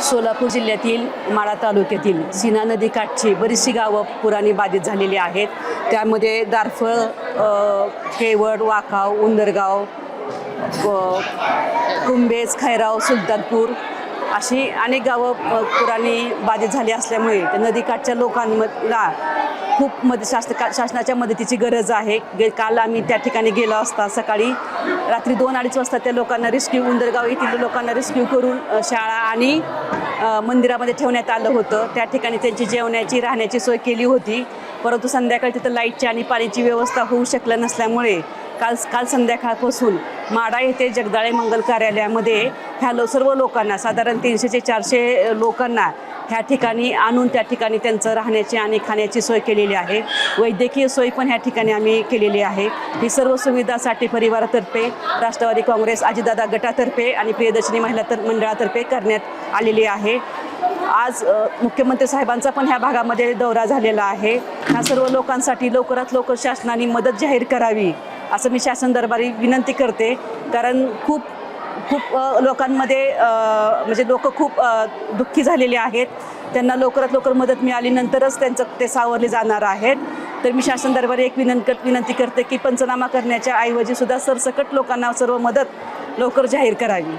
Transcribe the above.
सोलापूर जिल्ह्यातील माळा तालुक्यातील सीना नदीकाठची बरीचशी गावं पुराने बाधित झालेली आहेत. त्यामध्ये दारफळ केवड वाखाव उंदरगाव क- कुंभेज खैराव सुलतानपूर अशी अनेक गावं पुराने बाधित झाली असल्यामुळे त्या नदीकाठच्या लोकांमधला खूप मद शासन का- शासनाच्या मदतीची गरज आहे. गे काल आम्ही त्या ठिकाणी गेलो असता सकाळी. रात्री दोन अडीच वाजता त्या लोकांना रेस्क्यू उंदरगाव येथील लोकांना रेस्क्यू करून शाळा आणि मंदिरामध्ये ठेवण्यात आलं होतं. त्या ठिकाणी त्यांची जेवण्याची राहण्याची सोय केली होती. परंतु संध्याकाळी तिथं लाईटची आणि पाण्याची व्यवस्था होऊ शकलं नसल्यामुळे काल काल संध्याकाळपासून माडा येथे जगदाळे मंगल कार्यालयामध्ये ह्या लो सर्व लोकांना साधारण तीनशे ते चारशे लोकांना ह्या ठिकाणी आणून त्या ठिकाणी त्यांचं राहण्याची आणि खाण्याची सोय केलेली आहे. वैद्यकीय सोय पण ह्या ठिकाणी आम्ही केलेली आहे. ही सर्व सुविधासाठी परिवारातर्फे राष्ट्रवादी काँग्रेस अजितदादा गटातर्फे आणि प्रियदर्शनी महिला तर मंडळातर्फे करण्यात आलेली आहे. आज मुख्यमंत्री साहेबांचा पण ह्या भागामध्ये दौरा झालेला आहे. ह्या सर्व लोकांसाठी लवकरात लवकर शासनाने मदत जाहीर करावी असं मी शासन दरबारी विनंती करते. कारण खूप खूप लोकांमध्ये म्हणजे लोक खूप दुःखी झालेले आहेत. त्यांना लवकरात लवकर मदत मिळाली नंतरच त्यांचं ते सावरले जाणार आहेत. तर मी शासन दरबारी एक विनंती विनंती करते की पंचनामा करण्याच्या ऐवजी सुद्धा सरसकट लोकांना सर्व मदत लवकर जाहीर करावी.